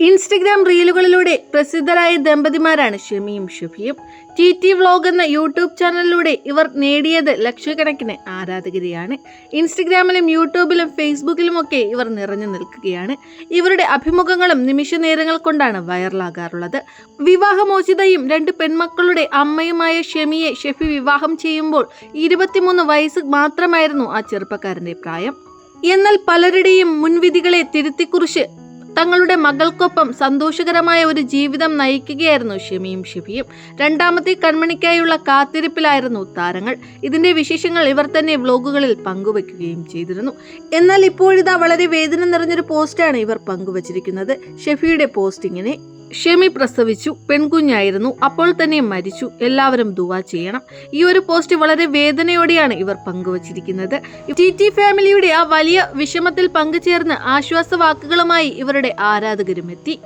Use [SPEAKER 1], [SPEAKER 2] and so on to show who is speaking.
[SPEAKER 1] Instagram റീലുകളിലൂടെ പ്രസിദ്ധരായ ദമ്പതിമാരാണ് ഷെമിയും ഷെഫിയും. ടി ടി വ്ലോഗ് എന്ന യൂട്യൂബ് ചാനലിലൂടെ ഇവർ നേടിയത് ലക്ഷക്കണക്കിന് ആരാധകരെയാണ്. ഇൻസ്റ്റഗ്രാമിലും യൂട്യൂബിലും ഫേസ്ബുക്കിലുമൊക്കെ ഇവർ നിറഞ്ഞു നിൽക്കുകയാണ്. ഇവരുടെ അഭിമുഖങ്ങളും നിമിഷ നേരങ്ങൾ കൊണ്ടാണ് വൈറലാകാറുള്ളത്. വിവാഹമോചിതയും രണ്ട് പെൺമക്കളുടെ അമ്മയുമായ ഷെമിയെ ഷെഫി വിവാഹം ചെയ്യുമ്പോൾ ഇരുപത്തിമൂന്ന് വയസ്സ് മാത്രമായിരുന്നു ആ ചെറുപ്പക്കാരന്റെ പ്രായം. എന്നാൽ പലരുടെയും മുൻവിധികളെ തിരുത്തിക്കുറിച്ച് തങ്ങളുടെ മകൾക്കൊപ്പം സന്തോഷകരമായ ഒരു ജീവിതം നയിക്കുകയായിരുന്നു ഷെമിയും ഷിഫിയും രണ്ടാമത്തെ കൺമണിക്കായുള്ള കാത്തിരിപ്പിലായിരുന്നു താരങ്ങൾ. ഇതിന്റെ വിശേഷങ്ങൾ ഇവർ തന്നെ വ്ലോഗുകളിൽ പങ്കുവെക്കുകയും ചെയ്തിരുന്നു. എന്നാൽ ഇപ്പോഴിതാ വളരെ വേദന നിറഞ്ഞൊരു പോസ്റ്റാണ് ഇവർ പങ്കുവച്ചിരിക്കുന്നത്. ഷെഫിയുടെ പോസ്റ്റിങ്ങിനെ ഷെമി പ്രസവിച്ചു പെൺകുഞ്ഞായിരുന്നു അപ്പോൾ തന്നെ മരിച്ചു. എല്ലാവരും ദുവാ ചെയ്യണം. ഈ ഒരു പോസ്റ്റ് വളരെ വേദനയോടെയാണ് ഇവർ പങ്കുവച്ചിരിക്കുന്നത്. ടി ടി ഫാമിലിയുടെ ആ വലിയ വിഷമത്തിൽ പങ്കുചേർന്ന് ആശ്വാസവാക്കുകളുമായി ഇവരുടെ ആരാധകരും എത്തി